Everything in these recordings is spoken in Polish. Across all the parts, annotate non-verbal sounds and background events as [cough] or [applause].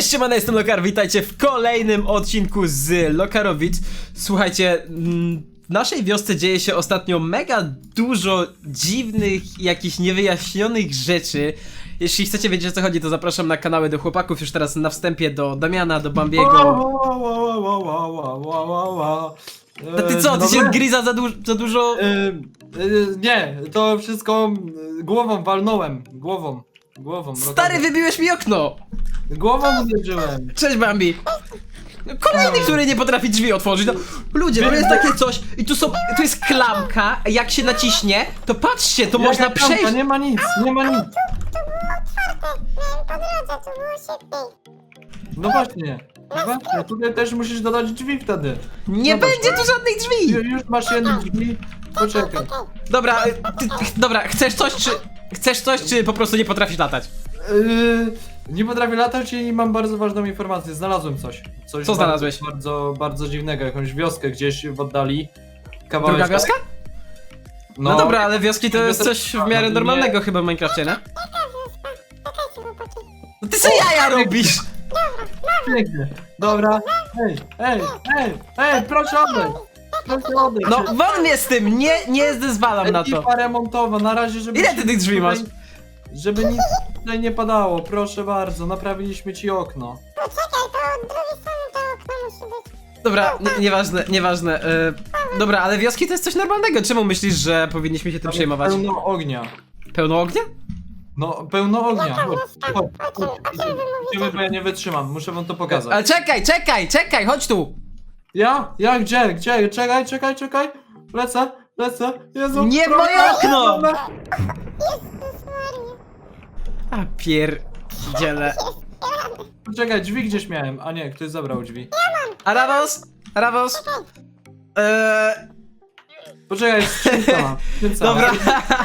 Cześć, siemane, jestem Lokar, witajcie w kolejnym odcinku z Lokarowic. Słuchajcie, mm, w naszej wiosce dzieje się ostatnio mega dużo dziwnych, jakichś niewyjaśnionych rzeczy. Jeśli chcecie wiedzieć o co chodzi, to zapraszam na kanały do chłopaków, już teraz na wstępie do Damiana, do Bambiego. A ty co, ty się griza za, du- za dużo... nie, to wszystko y, głową walnąłem. Głową. Głową. Stary, wybiłeś mi okno! Głową uderzyłem. Cześć Bambi! Kolejny, który nie potrafi drzwi otworzyć. No, ludzie, no jest takie coś i tu są, tu jest klamka, jak się naciśnie, to patrzcie, to można Jaka klamka? przejść. Nie ma nic, nie ma nic. No właśnie. No właśnie, tutaj też musisz dodać drzwi wtedy. Nie Zobacz, będzie tu żadnych drzwi. Ju- Już masz jedne drzwi. Poczekaj. Dobra, y, ty, dobra, chcesz coś czy, chcesz coś czy po prostu nie potrafisz latać? Yy, nie potrafię latać i mam bardzo ważną informację. Znalazłem coś. coś Co znalazłeś? Bardzo, bardzo, bardzo dziwnego. Jakąś wioskę gdzieś w oddali. Kawałek Druga wioska? No, No, dobra, ale wioski to jest coś w miarę nie. normalnego chyba w Minecrafcie, chłopaki. No ty co jaja robisz? Pięknie. Dobra. Ej, ej, ej, ej, proszę odejść. Odejść. No won mnie z tym, nie, nie zezwalam na to. Ekipa remontowa, na razie, żeby... Ile ty tych drzwi masz? Żeby nic tutaj nie padało, proszę bardzo, naprawiliśmy ci okno. Poczekaj, to od drugiej strony to okno musi być. Dobra, nie, nieważne, nieważne. y, dobra, ale wioski to jest coś normalnego. Czemu myślisz, że powinniśmy się tym przejmować? Pełno ognia. Pełno ognia? No, pełno ognia. Chodź, chodź, mówicie? Idziemy, bo ja nie wytrzymam, muszę wam to pokazać. Ale czekaj, czekaj, czekaj, chodź tu! Ja? Ja? Gdzie? Gdzie? Czekaj, czekaj, czekaj. Lecę, lecę. Jezu. Nie moje okno! Dobra. Jezus Maria. A pierdziele. Poczekaj, drzwi gdzieś miałem. A nie, ktoś zabrał drzwi. Aravos? Aravos? Eee, Poczekaj, skrzynka mam. dobra,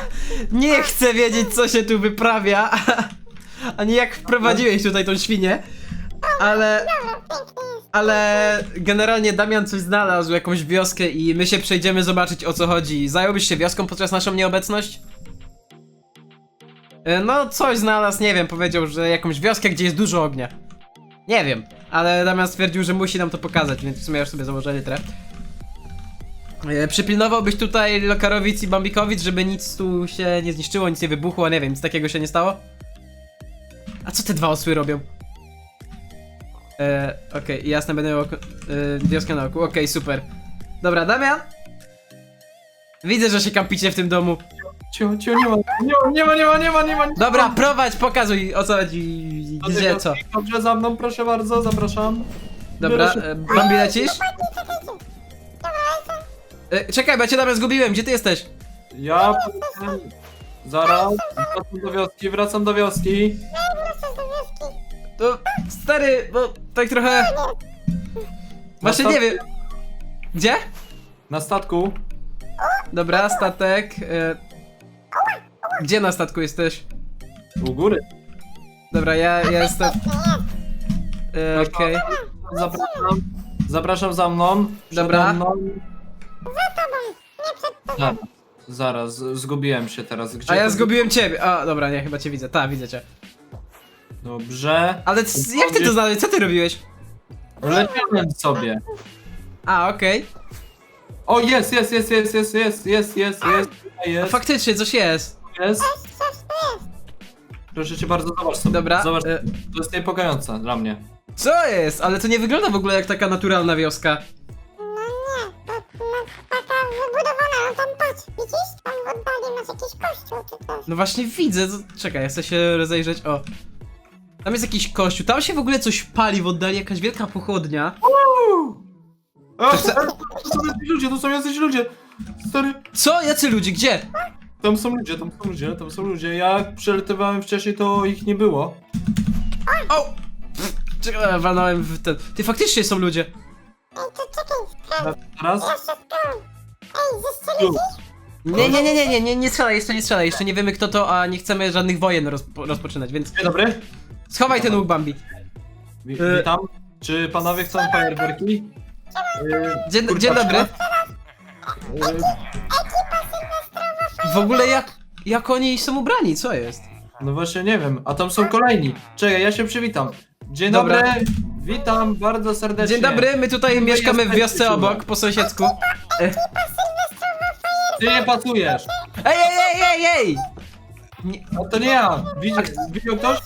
[laughs] nie chcę wiedzieć co się tu wyprawia, [laughs] ani jak wprowadziłeś tutaj tą świnię, ale... Ale generalnie Damian coś znalazł, jakąś wioskę i my się przejdziemy zobaczyć o co chodzi. Zająłbyś się wioską podczas naszą nieobecność? E, No, coś znalazł, nie wiem, powiedział, że jakąś wioskę, gdzie jest dużo ognia. Nie wiem, ale Damian stwierdził, że musi nam to pokazać, więc w sumie już sobie założyli tref. E, Przypilnowałbyś tutaj Lokarowic i Bambikowic, żeby nic tu się nie zniszczyło, nic nie wybuchło, nie wiem, nic takiego się nie stało? A co te dwa osły robią? E, okej, jasne, będę miał oko, e, wioskę na oku, okej, super. Dobra, Damian? Widzę, że się kampicie w tym domu. Cicho, cicho, nie ma, nie ma, nie ma, nie ma, nie ma, nie ma. nie ma. Dobra, prowadź, pokazuj o co chodzi, Do tej gdzie, co. Dobrze, za mną, proszę bardzo, zapraszam. Dobra, Biorę się- e, Bambi lecisz? E, czekaj, bo ja cię Damian zgubiłem, gdzie ty jesteś? Ja... Zaraz, wracam do wioski, wracam do wioski. To, stary, bo tak trochę... Właśnie nie wiem. Gdzie? Na statku. Dobra, statek. E, gdzie na statku jesteś? U góry. Dobra, ja, ja jestem. E, Okej. Zapraszam. Zapraszam za mną. Przede Dobra. Mną. Zaraz, zaraz, zgubiłem się teraz. Gdzie A ja to- zgubiłem ciebie. A, dobra, nie, chyba cię widzę. Tak, widzę cię. Dobrze. Ale c- jak ty to znaleźć? Co ty robiłeś? Leciałem sobie. A, okej. O, jest, jest, jest, jest, jest, jest, jest, jest, jest, No jest, faktycznie, coś jest. jest. Proszę cię bardzo, zobacz sobie. Dobra, Zobacz, e- to jest niepokojące dla mnie. Co jest? Ale to nie wygląda w ogóle jak taka naturalna wioska. No nie, to no, taka wybudowana, no tam patrz, widzisz? Tam w oddali masz jakiś kościół czy coś. No właśnie widzę. To... Czekaj, ja chcę się rozejrzeć. O. Tam jest jakiś kościół. Tam się w ogóle coś pali w oddali, jakaś wielka pochodnia. A, to są jacyś ludzie, to są jacyś ludzie. Stary, Co? Jacy ludzie? Gdzie? tam są ludzie, tam są ludzie, tam są ludzie. Jak przelatywałem wcześniej, to ich nie było. O! Pff, Czekaj, walnąłem w ten. Ty faktycznie są ludzie. Ej, to czekaj, skał, Teraz? jeszcze skał. Ej, zestrzelić Nie, nie, nie, nie, nie, nie, nie strzelaj, jeszcze nie strzelaj, jeszcze nie wiemy kto to, a nie chcemy żadnych wojen rozpo rozpoczynać, więc Dzień dobry. Schowaj ten łuk Bambi. Wi-. Witam. Czy panowie chcą fajerwerki? E, Dzień, dzień dobry. W ogóle jak, jak oni są ubrani, co jest? No właśnie nie wiem, a tam są kolejni. Czekaj, ja się przywitam. Dzień Dobra. dobry, witam bardzo serdecznie. Dzień dobry, my tutaj mieszkamy w wiosce obok, po sąsiedzku. Ty nie pasujesz. Ej, ej, ej, ej, ej! Nie, A to nie ja. Widzi, widział ktoś?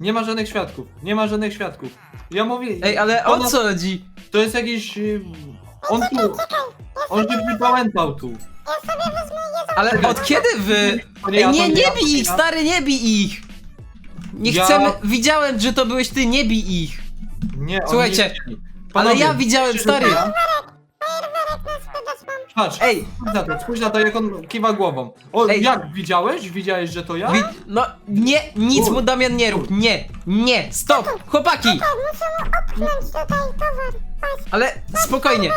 Nie ma żadnych świadków. Nie ma żadnych świadków. Ja mówię. ej, ale o ona- co chodzi? To jest jakiś. y, On tu. On się przypałętał tu. Ja sobie wezmę je Ale od kiedy wy... To nie Ej, nie, to nie ja, bij ich, ja. stary, nie bij ich! Nie Ja- chcemy... Widziałem, że to byłeś ty, nie bij ich! Nie, Słuchajcie, nie chcieli. ale Panowie, ja widziałem, stary. Patrz, Ej, spójrz na to, spójrz na to, jak on kiwa głową. O, Ej. jak widziałeś? Widziałeś, że to ja? wi... no nie, nic Kur- mu Damian nie rób, nie, nie, stop! Chłopaki! Muszę opchnąć tutaj towar. Patrz, Ale spokojnie.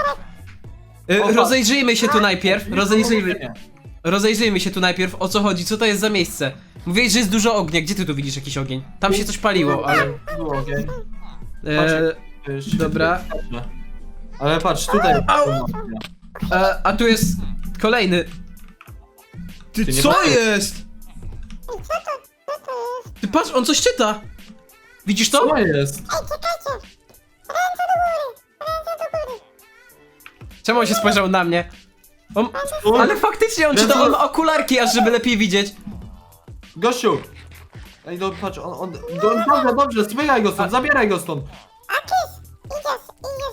Y. Rozejrzyjmy się tu najpierw, rozejrzyjmy, rozejrzyjmy się tu najpierw, o co chodzi, co to jest za miejsce. Mówiłeś, że jest dużo ognia, gdzie ty tu widzisz jakiś ogień? Tam się coś paliło, ale... Było, okej. E, Wiesz, Dobra. dobrze. Ale patrz, tutaj. Au. E, a tu jest kolejny. Ty, Ty nie co jest? Ty patrz, on coś czyta. Widzisz to? Co jest? Ej, czekajcie. Ręce do góry. Ręce do góry. Czemu on się spojrzał na mnie? On, Co? ale faktycznie on czyta, on ma okularki, aż żeby lepiej widzieć. Gościu! Ej, no patrz, on, on, do, dobrze, dobrze, zbieraj go stąd, zabieraj go stąd.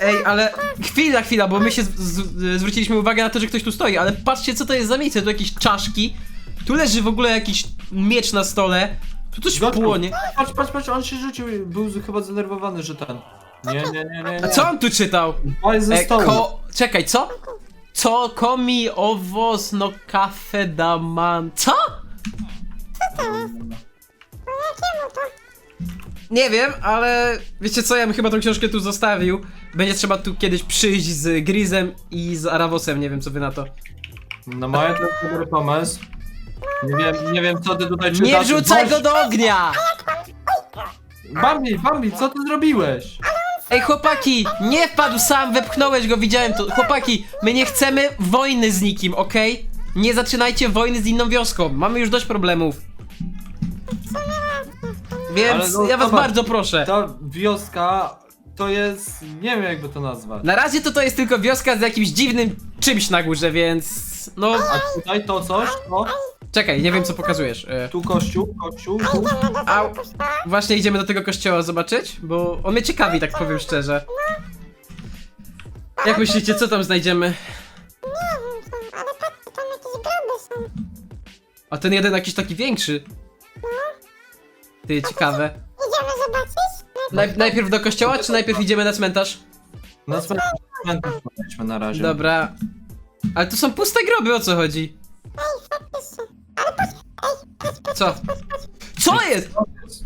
Ej, ale chwila, chwila, bo my się z, z, zwróciliśmy uwagę na to, że ktoś tu stoi, ale patrzcie co to jest za miejsce, tu jakieś czaszki, tu leży w ogóle jakiś miecz na stole, tu coś Gościu, płonie. Patrz, patrz, patrz, on się rzucił, był z- chyba zdenerwowany, że ten. Nie, nie, nie, nie. A nie. co on tu czytał? Wal ze E, stołu. ko... Czekaj, co? Co komi owos no cafe da man... Co? Nie wiem, ale wiecie co, ja bym chyba tą książkę tu zostawił. Będzie trzeba tu kiedyś przyjść z Grizem i z Aravosem, nie wiem co wy na to. No to jest dobry pomysł. Nie wiem, nie wiem co ty tutaj czytasz. Nie wrzucaj go do ognia! Bambi, Bambi, co ty zrobiłeś? Ej chłopaki, nie wpadł sam, wepchnąłeś go, widziałem to. Chłopaki, my nie chcemy wojny z nikim, okej? Nie zaczynajcie wojny z inną wioską, mamy już dość problemów. Więc Ale no, ja was zobacz, bardzo proszę. Ta wioska to jest, nie wiem jakby to nazwać. Na razie to to jest tylko wioska z jakimś dziwnym czymś na górze, więc... No, A tutaj to coś, to, czekaj, nie wiem co pokazujesz. E, tu kościół, kościół, tu. Au. Właśnie idziemy do tego kościoła zobaczyć, bo on mnie ciekawi, tak powiem szczerze. Jak myślicie, co tam znajdziemy? Nie wiem co, ale patrzcie, tam jakieś groby są. A ten jeden jakiś taki większy. Ty, ciekawe. Idziemy zobaczyć? Naj, najpierw do kościoła, czy najpierw idziemy na cmentarz? Na cmentarz podejdźmy na razie. Dobra. Ale to są puste groby, o co chodzi? Ej, faktycznie. Ale patrz, ej, patrz, patrz, Co? patrz, patrz. Co jest? Widzisz?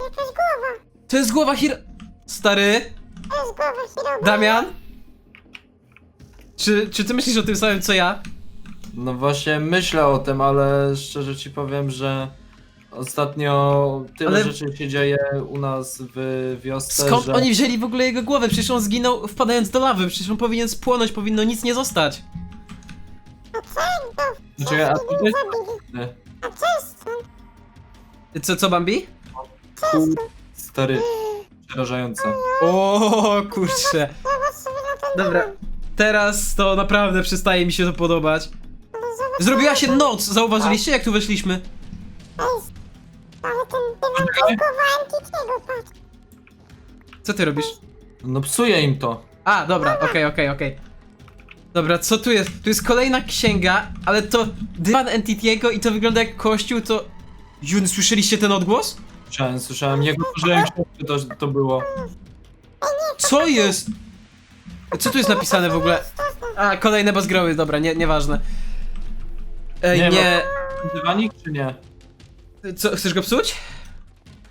Jakaś głowa. To jest głowa Hir... Stary? To jest głowa Hiroba. Damian? Czy, czy ty myślisz o tym samym, co ja? No właśnie myślę o tym, ale szczerze ci powiem, że ostatnio tyle Ale- rzeczy się dzieje u nas w wiosce, Skąd że... oni wzięli w ogóle jego głowę? Przecież on zginął wpadając do lawy, przecież on powinien spłonąć, powinno nic nie zostać. A co jak go Czekaj, a jest... zabili? A co? Co, co, Bambi? Ku... Stary, przerażające. O kurczę. Dobra, teraz to naprawdę przestaje mi się to podobać. Zobacz Zrobiła się noc, zauważyliście jak tu weszliśmy? Ale ten dywan patrz. Co ty robisz? No psuje im to. A, dobra, okej, okej, okej. Dobra, co tu jest? Tu jest kolejna księga, ale to dywan Entity'ego i to wygląda jak kościół, to... Jun, słyszeliście ten odgłos? Słyszałem, słyszałem, nie użyłem książki, to, to było. Co jest? Co tu jest napisane w ogóle? A, kolejne bazgroły, dobra, nie, nieważne. Ej, Nie, nie... Dywanik czy nie? Co, chcesz go psuć?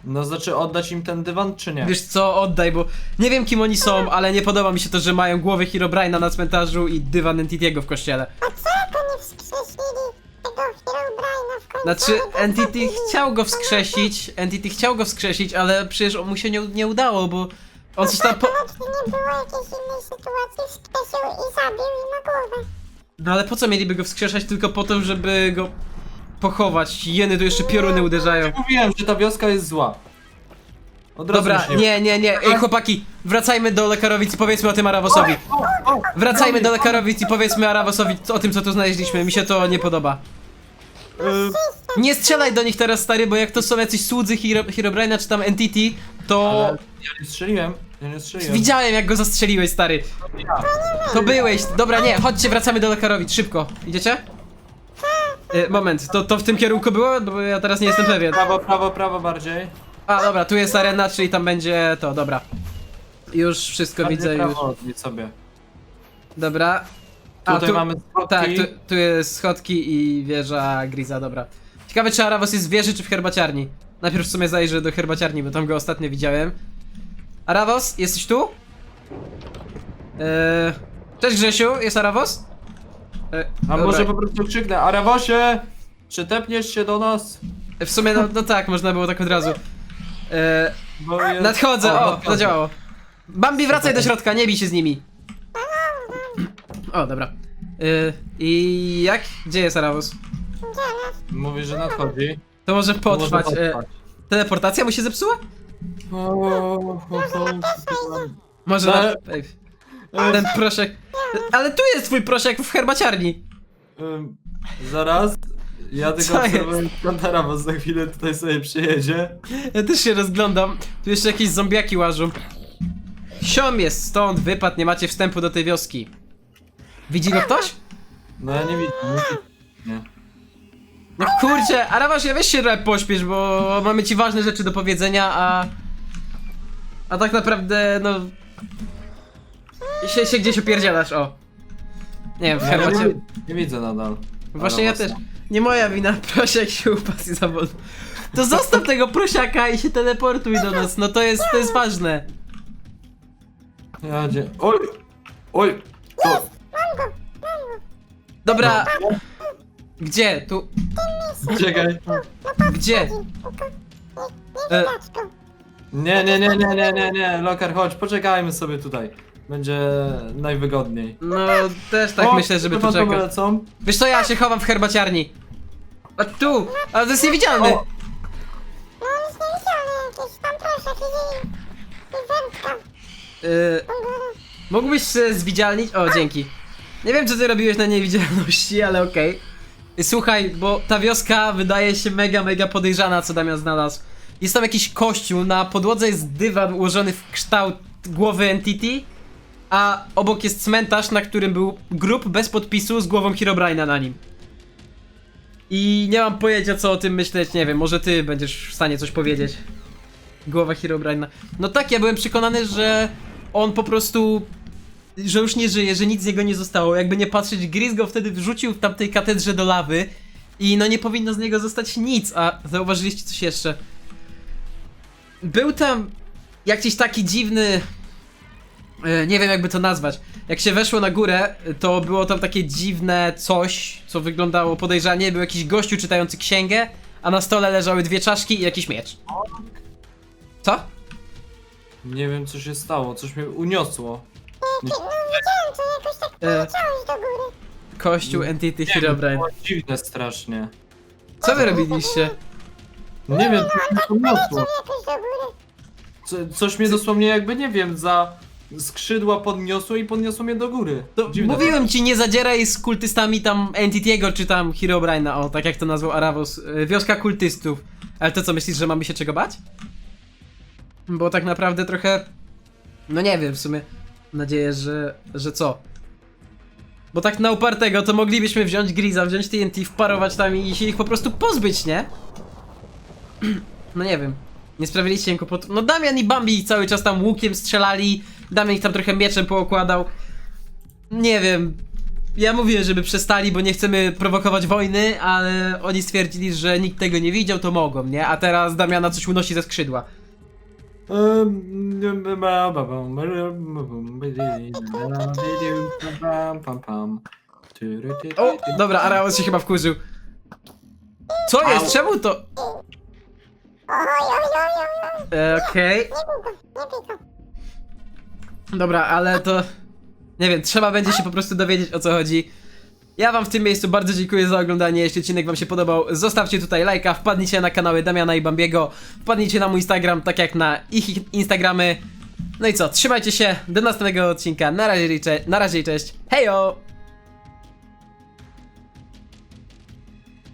No znaczy oddać im ten dywan czy nie? Wiesz co, oddaj, bo nie wiem kim oni są, ale nie podoba mi się to, że mają głowę Herobrine'a na cmentarzu i dywan Entity'ego w kościele. A co jak oni wskrzesili tego Herobrine'a w końcu? Znaczy, to Entity chciał go wskrzesić, Entity chciał go wskrzesić, ale przecież mu się nie, nie udało, bo on coś tam po... Czy nie było jakiejś innej sytuacji, wskrzesił i zabił i na głowę. No ale po co mieliby go wskrzeszać tylko po to, żeby go pochować? Jeny tu jeszcze pioruny uderzają. Mówiłem, że ta wioska jest zła. Od razu Dobra, myślę. nie, nie, nie. Ej, chłopaki, wracajmy do Lekarowic i powiedzmy o tym Arawosowi. Wracajmy do Lekarowic i powiedzmy Arawosowi o tym, co tu znaleźliśmy. Mi się to nie podoba. y, Nie strzelaj do nich teraz, stary, bo jak to są jacyś słudzy Hero, Herobrine'a czy tam Entity, to... ale ja nie strzeliłem, ja nie strzeliłem. Widziałem, jak go zastrzeliłeś, stary. To byłeś. Dobra, nie, chodźcie, wracamy do Lekarowic, szybko. Idziecie? E, moment, to, to w tym kierunku było? Bo ja teraz nie jestem pewien. Prawo, prawo, prawo bardziej. A, dobra, tu jest arena, czyli tam będzie to, dobra. Już wszystko Bardziej widzę, prawo już. odbić sobie. Dobra. Tutaj mamy schodki. Tak, tu, tu jest schodki i wieża Griza, dobra. Ciekawe, czy Aravos jest w wieży, czy w herbaciarni. Najpierw w sumie zajrzę do herbaciarni, bo tam go ostatnio widziałem. Aravos, jesteś tu? Eee, cześć Grzesiu, jest Aravos? A dobra. może po prostu krzyknę, Arawosie! Czy tepniesz się do nas? W sumie, no, no tak, można było tak od razu. Eee, Bo jest... nadchodzę, o, nadchodzę. zadziałało. Bambi, wracaj do środka, nie bij się z nimi. O, dobra. Eee, I jak? Gdzie jest Aravos? Mówi, że nadchodzi. To może potrwać. Może E, teleportacja mu się zepsuła? O, o, o, o. Może No, na... Ej, ten proszek. Ale tu jest twój proszek w herbaciarni. Ym, Zaraz. Ja tylko Co obserwuję Aravos za chwilę tutaj sobie przyjedzie. Ja też się rozglądam. Tu jeszcze jakieś zombiaki łażą. Siom jest stąd, wypad, nie macie wstępu do tej wioski. Widzi go ktoś? No ja nie widzę, nie widzę. Nie. No kurczę, Arawasz, ja weź się trochę pośpiesz, bo mamy ci ważne rzeczy do powiedzenia, a... A tak naprawdę, no... Się, się gdzieś opierdzielasz, o. Nie wiem, w Ja nie, herbacie... nie widzę nadal. Właśnie ja też. Nie moja wina, [laughs] prosiak się upadł i zawodł. To zostaw tego prosiaka i się teleportuj do nas, no to jest, to jest ważne. Ja gdzie... Oj! Oj! To... Dobra. Gdzie? Tu. Czekaj. Gdzie? E, Nie, nie, nie, nie, nie, nie, nie, Lokar, chodź, poczekajmy sobie tutaj. Będzie najwygodniej. no, też tak O, myślę, żeby tu czekać. lecą. Wiesz co, ja się chowam w herbaciarni. A tu! Ale to jest niewidzialny! O. No nic nie widziałem, jakieś tam proszę, i, i wędka. Y, mógłbyś się zwidzialnić? O, dzięki. Nie wiem, co ty robiłeś na niewidzialności, ale okej. Y, Słuchaj, bo ta wioska wydaje się mega, mega podejrzana, co Damian znalazł. Jest tam jakiś kościół, na podłodze jest dywan ułożony w kształt głowy Entity, a obok jest cmentarz, na którym był grób bez podpisu z głową Herobrine'a na nim. I nie mam pojęcia, co o tym myśleć, nie wiem, może ty będziesz w stanie coś powiedzieć. Głowa Herobrine'a. No tak, ja byłem przekonany, że on po prostu. że już nie żyje, że nic z niego nie zostało. Jakby nie patrzeć, Gris go wtedy wrzucił w tamtej katedrze do lawy i no nie powinno z niego zostać nic. A zauważyliście coś jeszcze? Był tam jakiś taki dziwny. E, Nie wiem, jakby to nazwać. Jak się weszło na górę, to było tam takie dziwne coś, co wyglądało podejrzanie. Był jakiś gościu czytający księgę, a na stole leżały dwie czaszki i jakiś miecz. Co? Nie wiem, co się stało, coś mnie uniosło. No widziałem, to jakoś tak E. poleciałeś do góry. Kościół Entity Nie Herobrine. było dziwne strasznie. Co wy robiliście? Nie wiem, coś mnie uniosło. Poleciał jakoś do góry. Co, coś mnie dosłownie jakby, nie wiem, za skrzydła podniosło i podniosło mnie do góry. To Dziwne. mówiłem ci, nie zadzieraj z kultystami tam Entity'ego czy tam Herobrine'a, o tak jak to nazwał Aravos. y, Wioska kultystów. Ale to co, myślisz, że mamy się czego bać? Bo tak naprawdę trochę... No nie wiem, w sumie. Mam nadzieję, że... że co? Bo tak na upartego to moglibyśmy wziąć Griza, wziąć TNT, wparować tam i się ich po prostu pozbyć, nie? [clears throat] No nie wiem. Nie sprawiliście im kłopotu. No Damian i Bambi cały czas tam łukiem strzelali. Damian ich tam trochę mieczem pookładał. Nie wiem. Ja mówiłem, żeby przestali, bo nie chcemy prowokować wojny, ale oni stwierdzili, że nikt tego nie widział, to mogą, nie? A teraz Damiana coś unosi ze skrzydła. O, dobra, Araos się chyba wkurzył. Co jest? Czemu to? E, Okej. Nie bij go, nie bij go. Dobra, ale to... Nie wiem, trzeba będzie się po prostu dowiedzieć o co chodzi. Ja wam w tym miejscu bardzo dziękuję za oglądanie. Jeśli odcinek wam się podobał, zostawcie tutaj lajka, wpadnijcie na kanały Damiana i Bambiego, wpadnijcie na mój Instagram, tak jak na ich Instagramy. No i co, trzymajcie się, do następnego odcinka. Na razie, na razie cześć. Hejo!